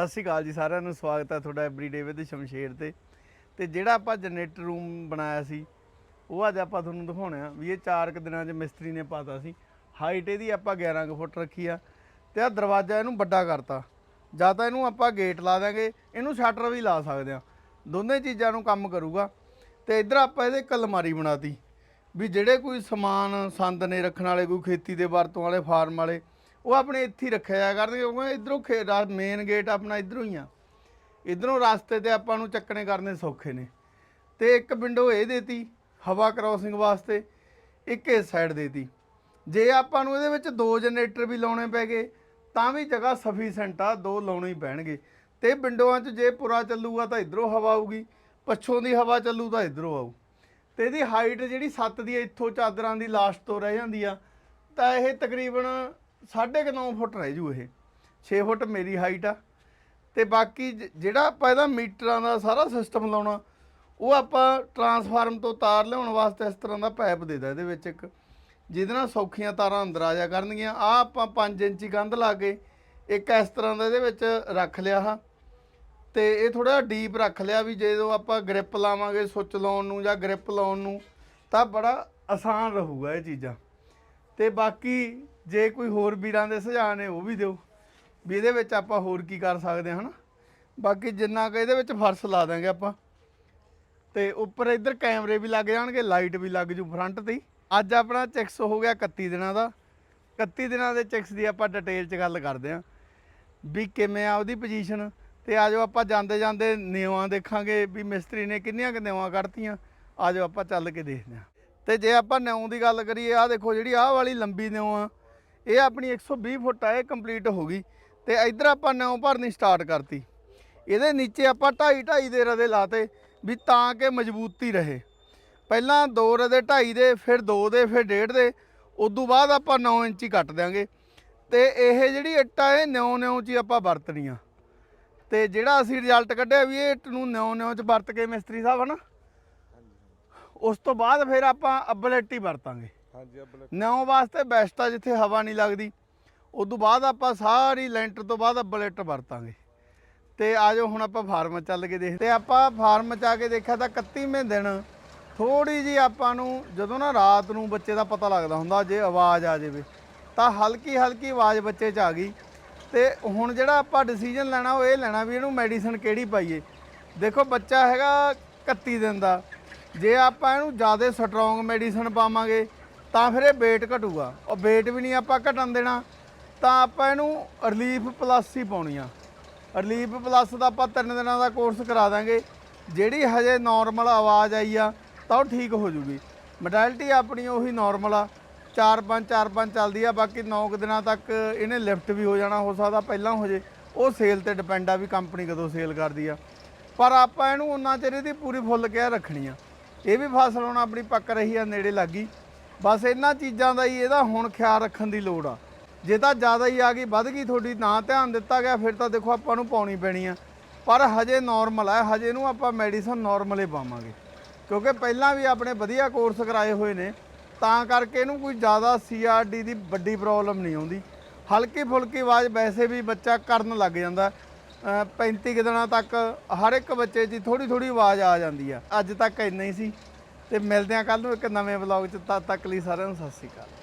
ਸਤਿ ਸ਼੍ਰੀ ਅਕਾਲ ਜੀ, ਸਾਰਿਆਂ ਨੂੰ ਸਵਾਗਤ ਹੈ ਤੁਹਾਡਾ ਐਵਰੀਡੇ ਵਿਦ ਸ਼ਮਸ਼ੇਰ ਤੇ। ਤੇ ਜਿਹੜਾ ਆਪਾਂ ਜਨਰੇਟਰ ਰੂਮ ਬਣਾਇਆ ਸੀ, ਉਹ ਅੱਜ ਆਪਾਂ ਤੁਹਾਨੂੰ ਦਿਖਾਉਣਾ ਵੀ ਇਹ 4 ਕੁ ਦਿਨਾਂ 'ਚ ਮਿਸਤਰੀ ਨੇ ਪਾਤਾ ਸੀ। ਹਾਈਟ ਇਹਦੀ ਆਪਾਂ 11 ਕੁ ਫੁੱਟ ਰੱਖੀ ਆ। ਤੇ ਆ ਦਰਵਾਜ਼ਾ ਇਹਨੂੰ ਵੱਡਾ ਕਰਤਾ। ਜਾਂ ਤਾਂ ਇਹਨੂੰ ਆਪਾਂ ਗੇਟ ਲਾ ਦਾਂਗੇ ਇਹਨੂੰ ਸ਼ਟਰ ਵੀ ਲਾ ਸਕਦੇ ਆ। ਦੋਨੇ ਚੀਜ਼ਾਂ ਨੂੰ ਕੰਮ ਕਰੂਗਾ। ਤੇ ਇੱਧਰ ਆਪਾਂ ਇਹਦੇ ਇੱਕ ਅਲਮਾਰੀ ਬਣਾਤੀ। ਵੀ ਜਿਹੜੇ ਕੋਈ ਸਮਾਨ ਸੰਦ ਨੇ ਰੱਖਣ ਵਾਲੇ, ਕੋਈ ਖੇਤੀ ਦੇ ਵਰਤੋਂ ਵਾਲੇ, ਫਾਰਮ ਵਾਲੇ ਉਹ ਆਪਣੇ ਇੱਥੇ ਹੀ ਰੱਖਿਆ ਜਾ ਕਰਨਗੇ, ਕਿਉਂਕਿ ਇਧਰੋਂ ਮੇਨ ਗੇਟ ਆਪਣਾ ਇਧਰੋਂ ਹੀ ਆ। ਇਧਰੋਂ ਰਸਤੇ ਤੇ ਆਪਾਂ ਨੂੰ ਚੱਕਣੇ ਕਰਨੇ ਸੌਖੇ ਨੇ। ਤੇ ਇੱਕ ਵਿੰਡੋ ਇਹ ਦੇਤੀ, ਹਵਾ ਕ੍ਰਾਸਿੰਗ ਵਾਸਤੇ, ਇੱਕ ਇਸ ਸਾਈਡ ਦੇਤੀ। ਜੇ ਆਪਾਂ ਨੂੰ ਇਹਦੇ ਵਿੱਚ ਦੋ ਜਨਰੇਟਰ ਵੀ ਲਾਉਣੇ ਪੈ ਗਏ, ਤਾਂ ਵੀ ਜਗ੍ਹਾ ਸਫੀਸ਼ੈਂਟ ਆ, ਦੋ ਲਾਉਣੇ ਹੀ ਪੈਣਗੇ। ਤੇ ਵਿੰਡੋਆਂ 'ਚ ਜੇ ਪੁਰਾ ਚੱਲੂਗਾ ਤਾਂ ਇਧਰੋਂ ਹਵਾ ਆਊਗੀ, ਪੱਛੋਂ ਦੀ ਹਵਾ ਚੱਲੂ ਤਾਂ ਇਧਰੋਂ ਆਊ। ਤੇ ਇਹਦੀ ਹਾਈਟ ਜਿਹੜੀ 7 ਦੀ ਇੱਥੋਂ ਚਾਦਰਾਂ ਦੀ ਲਾਸਟ ਤੋਂ ਰਹਿ ਜਾਂਦੀ ਆ, ਤਾਂ ਇਹ ਤਕਰੀਬਨ 9.5 ਫੁੱਟ ਰਹਿ ਜੂ ਇਹ। 6 ਫੁੱਟ ਮੇਰੀ ਹਾਈਟ ਆ। ਤੇ ਬਾਕੀ ਜ- ਜਿਹੜਾ ਆਪਾਂ ਇਹਦਾ ਮੀਟਰਾਂ ਦਾ ਸਾਰਾ ਸਿਸਟਮ ਲਾਉਣਾ, ਉਹ ਆਪਾਂ ਟਰਾਂਸਫਾਰਮ ਤੋਂ ਤਾਰ ਲਿਆਉਣ ਵਾਸਤੇ ਇਸ ਤਰ੍ਹਾਂ ਦਾ ਪਾਈਪ ਦੇਦਾ ਇਹਦੇ ਵਿੱਚ ਇੱਕ। ਜਿਹਦੇ ਨਾਲ ਸੌਖੀਆਂ ਤਾਰਾਂ ਅੰਦਰ ਆ ਜਾ ਕਰਨਗੀਆਂ। ਆ ਆਪਾਂ 5 ਇੰਚੀ ਕੰਧ ਲਾ ਕੇ ਇੱਕ ਇਸ ਤਰ੍ਹਾਂ ਦਾ ਇਹਦੇ ਵਿੱਚ ਰੱਖ ਲਿਆ ਹਾਂ। ਤੇ ਇਹ ਥੋੜਾ ਡੀਪ ਰੱਖ ਲਿਆ ਵੀ ਜਦੋਂ ਆਪਾਂ ਗ੍ਰਿਪ ਲਾਵਾਂਗੇ ਸੁੱਚ ਲਾਉਣ ਨੂੰ ਜਾਂ ਗ੍ਰਿਪ ਲਾਉਣ ਨੂੰ, ਤਾਂ ਬੜਾ ਆਸਾਨ ਰਹੂਗਾ ਇਹ ਚੀਜ਼ਾਂ। ਤੇ ਬਾਕੀ ਜੇ ਕੋਈ ਹੋਰ ਵੀਰਾਂ ਦੇ ਸੁਝਾਅ ਨੇ ਉਹ ਵੀ ਦਿਓ, ਵੀ ਇਹਦੇ ਵਿੱਚ ਆਪਾਂ ਹੋਰ ਕੀ ਕਰ ਸਕਦੇ ਹਾਂ, ਹਨਾ? ਬਾਕੀ ਜਿੰਨਾ ਕੁ ਇਹਦੇ ਵਿੱਚ ਫਰਸ਼ ਲਾ ਦਾਂਗੇ ਆਪਾਂ। ਤੇ ਉੱਪਰ ਇੱਧਰ ਕੈਮਰੇ ਵੀ ਲੱਗ ਜਾਣਗੇ, ਲਾਈਟ ਵੀ ਲੱਗ ਜੂ ਫਰੰਟ ਤੇ ਅੱਜ ਆਪਣਾ ਚੈਕਸ ਹੋ ਗਿਆ 31 ਦਿਨਾਂ ਦਾ। 31 ਦਿਨਾਂ ਦੇ ਚੈਕਸ ਦੀ ਆਪਾਂ ਡਿਟੇਲ 'ਚ ਗੱਲ ਕਰਦੇ ਆਂ ਵੀ ਕਿਵੇਂ ਆ ਉਹਦੀ ਪੋਜੀਸ਼ਨ ਤੇ ਆਜੋ ਆਪਾਂ ਜਾਂਦੇ ਜਾਂਦੇ ਨਿਉਆਂ ਦੇਖਾਂਗੇ ਵੀ ਮਿਸਤਰੀ ਨੇ ਕਿੰਨੀਆਂ ਕਿ ਨਿਉਆਂ ਕੱਢਤੀਆਂ। ਆਜੋ ਆਪਾਂ ਚੱਲ ਕੇ ਦੇਖਦੇ ਆਂ ਤੇ ਜੇ ਆਪਾਂ ਨਿਉਂ ਦੀ ਗੱਲ ਕਰੀਏ ਆ ਦੇਖੋ ਜਿਹੜੀ ਆਹ ਵਾਲੀ ਲੰਬੀ ਨਿਉਂ ਆ ਇਹ ਆਪਣੀ 120 ਫੁੱਟ ਆ, ਇਹ ਕੰਪਲੀਟ ਹੋ ਗਈ। ਤੇ ਇੱਧਰ ਆਪਾਂ ਨਿਉਂ ਭਰਨੀ ਸਟਾਰਟ ਕਰਤੀ। ਇਹਦੇ ਨੀਚੇ ਆਪਾਂ 2.5 2.5 ਦੇ ਰਦੇ ਲਾਤੇ ਵੀ ਤਾਂ ਕਿ ਮਜ਼ਬੂਤੀ ਰਹੇ। ਪਹਿਲਾਂ 2 ਰਦੇ 2.5 ਦੇ, ਫਿਰ 2 ਦੇ, ਫਿਰ 1.5 ਦੇ, ਉਦੋਂ ਬਾਅਦ ਆਪਾਂ 9 ਇੰਚੀ ਕੱਟ ਦਿਆਂਗੇ। ਤੇ ਇਹ ਜਿਹੜੀ ਇੱਟ ਆ, ਇਹ ਨਿਉ ਨਿਉ ਚ ਹੀ ਆਪਾਂ ਆ। ਤੇ ਜਿਹੜਾ ਅਸੀਂ ਰਿਜ਼ਲਟ ਕੱਢਿਆ ਵੀ ਇਹ ਇੱਟ ਨੂੰ ਨਿਉ ਨਿਉ ਚ ਵਰਤ ਕੇ ਮਿਸਤਰੀ ਸਾਹਿਬ, ਹਨਾ? ਉਸ ਤੋਂ ਬਾਅਦ ਫਿਰ ਆਪਾਂ ਅੱਬਲ ਇੱਟ ਹੀ ਵਰਤਾਂਗੇ। ਹਾਂਜੀ ਅਬਲ ਵਾਸਤੇ ਬੈਸਟ ਆ, ਜਿੱਥੇ ਹਵਾ ਨਹੀਂ ਲੱਗਦੀ। ਉਦੋਂ ਬਾਅਦ ਆਪਾਂ ਸਾਰੀ ਲੈਂਟਰ ਤੋਂ ਬਾਅਦ ਅੱਬਲ ਇੱਟ ਵਰਤਾਂਗੇ। ਤੇ ਆਜੋ ਹੁਣ ਆਪਾਂ ਫਾਰਮ ਚੱਲ ਕੇ ਦੇਖਦੇ। ਤੇ ਆਪਾਂ ਫਾਰਮ ਚ ਆ ਕੇ ਦੇਖਿਆ ਤਾਂ 31ਵੇਂ ਦਿਨ ਥੋੜੀ ਜੀ ਆਪਾਂ ਨੂੰ, ਜਦੋਂ ਨਾ ਰਾਤ ਨੂੰ ਬੱਚੇ ਦਾ ਪਤਾ ਲੱਗਦਾ ਹੁੰਦਾ, ਜੇ ਆਵਾਜ਼ ਆ ਜਾਵੇ, ਤਾਂ ਹਲਕੀ ਹਲਕੀ ਆਵਾਜ਼ ਬੱਚੇ ਚ ਆ ਗਈ। ਤੇ ਹੁਣ ਜਿਹੜਾ ਆਪਾਂ ਡਿਸੀਜਨ ਲੈਣਾ, ਉਹ ਇਹ ਲੈਣਾ ਵੀ ਇਹਨੂੰ ਮੈਡੀਸਨ ਕਿਹੜੀ ਪਾਈਏ। ਦੇਖੋ, ਬੱਚਾ ਹੈਗਾ 31 ਦਿਨ ਦਾ। ਜੇ ਆਪਾਂ ਇਹਨੂੰ ਜ਼ਿਆਦਾ ਸਟਰੋਂਗ ਮੈਡੀਸਨ ਪਾਵਾਂਗੇ ਤਾਂ ਫਿਰ ਇਹ weight ਘਟੂਗਾ। ਉਹ weight ਵੀ ਨਹੀਂ ਆਪਾਂ ਘਟਣ ਦੇਣਾ। ਤਾਂ ਆਪਾਂ ਇਹਨੂੰ ਰਿਲੀਫ ਪਲੱਸ ਹੀ ਪਾਉਣੀ ਆ। ਰਿਲੀਫ ਪਲੱਸ ਦਾ ਆਪਾਂ ਤਿੰਨ ਦਿਨਾਂ ਦਾ ਕੋਰਸ ਕਰਾ ਦਾਂਗੇ। ਜਿਹੜੀ ਹਜੇ ਨਾਰਮਲ ਆਵਾਜ਼ ਆਈ ਆ, ਤਾਂ ਉਹ ਠੀਕ ਹੋ ਜੂਗੀ। ਮੈਡੈਲਿਟੀ ਆਪਣੀ ਉਹੀ ਨਾਰਮਲ ਆ। 4-5 4-5 ਚੱਲਦੀ ਆ, ਬਾਕੀ 9 ਦਿਨਾਂ ਤੱਕ ਇਹਨੇ ਲਿਫਟ ਵੀ ਹੋ ਜਾਣਾ, ਹੋ ਸਕਦਾ ਪਹਿਲਾਂ ਹੋ ਜੇ। ਉਹ ਸੇਲ ਤੇ ਡਿਪੈਂਡ ਆ ਵੀ ਕੰਪਨੀ ਕਦੋਂ ਸੇਲ ਕਰਦੀ ਆ। ਪਰ ਆਪਾਂ ਇਹਨੂੰ ਉਹਨਾਂ ਚਿਰ ਇਹਦੀ ਪੂਰੀ ਫੁੱਲ ਕੇਅਰ ਰੱਖਣੀ ਆ। ਇਹ ਵੀ ਫਸਲ ਹੁਣ ਆਪਣੀ ਪੱਕ ਰਹੀ ਆ, ਨੇੜੇ ਲੱਗੀ ਬਸ ਇਹਨਾਂ ਚੀਜ਼ਾਂ ਦਾ ਹੀ ਇਹਦਾ ਹੁਣ ਖਿਆਲ ਰੱਖਣ ਦੀ ਲੋੜ ਆ। ਜੇ ਤਾਂ ਜ਼ਿਆਦਾ ਹੀ ਆ ਗਈ ਵੱਧ ਗਈ ਤੁਹਾਡੀ ਨਾ ਧਿਆਨ ਦਿੱਤਾ ਗਿਆ ਫਿਰ ਤਾਂ ਦੇਖੋ ਆਪਾਂ ਨੂੰ ਪਾਉਣੀ ਪੈਣੀ ਆ। ਪਰ ਹਜੇ ਨਾਰਮਲ ਆ ਹਜੇ ਨੂੰ ਆਪਾਂ ਮੈਡੀਸਨ ਨਾਰਮਲ ਹੀ ਪਾਵਾਂਗੇ। ਕਿਉਂਕਿ ਪਹਿਲਾਂ ਵੀ ਆਪਣੇ ਵਧੀਆ ਕੋਰਸ ਕਰਾਏ ਹੋਏ ਨੇ ਤਾਂ ਕਰਕੇ ਇਹਨੂੰ ਕੋਈ ਜ਼ਿਆਦਾ ਸੀਆਰਡੀ ਦੀ ਵੱਡੀ ਪ੍ਰੋਬਲਮ ਨਹੀਂ ਆਉਂਦੀ। ਹਲਕੀ ਫੁਲਕੀ ਆਵਾਜ਼ ਵੈਸੇ ਵੀ ਬੱਚਾ ਕਰਨ ਲੱਗ ਜਾਂਦਾ। ਅ, 35 ਕੁ ਦਿਨਾਂ ਤੱਕ ਹਰ ਇੱਕ ਬੱਚੇ 'ਚ ਥੋੜੀ ਥੋੜੀ ਆਵਾਜ਼ ਆ ਜਾਂਦੀ ਆ। ਅੱਜ ਤੱਕ ਇੰਨਾ ਹੀ ਸੀ। ਤੇ ਮਿਲਦੇ ਆ ਕੱਲ ਨੂੰ ਇੱਕ ਨਵੇਂ ਵਲੌਗ 'ਚ, ਤਦ ਤੱਕ ਲਈ ਸਾਰਿਆਂ ਨੂੰ ਸਤਿ ਸ਼੍ਰੀ ਅਕਾਲ।